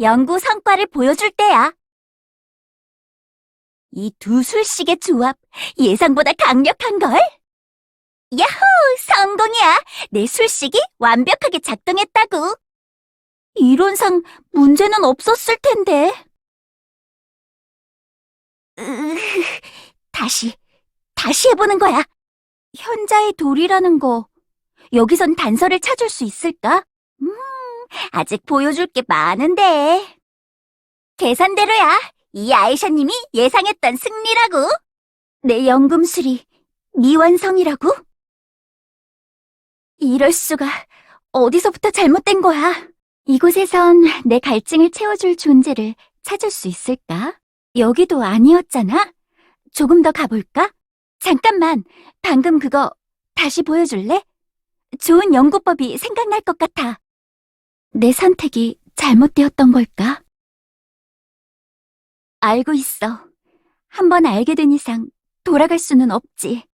연구 성과를 보여줄 때야. 이 두 술식의 조합, 예상보다 강력한걸? 야호! 성공이야! 내 술식이 완벽하게 작동했다고! 이론상 문제는 없었을 텐데. 으, 다시, 다시 해보는 거야. 현자의 돌이라는 거, 여기선 단서를 찾을 수 있을까? 음, 아직 보여줄 게 많은데. 계산대로야. 이 아이샤님이 예상했던 승리라고. 내 연금술이 미완성이라고? 이럴 수가. 어디서부터 잘못된 거야? 이곳에선 내 갈증을 채워줄 존재를 찾을 수 있을까? 여기도 아니었잖아? 조금 더 가볼까? 잠깐만, 방금 그거 다시 보여줄래? 좋은 연구법이 생각날 것 같아. 내 선택이 잘못되었던 걸까? 알고 있어. 한번 알게 된 이상 돌아갈 수는 없지.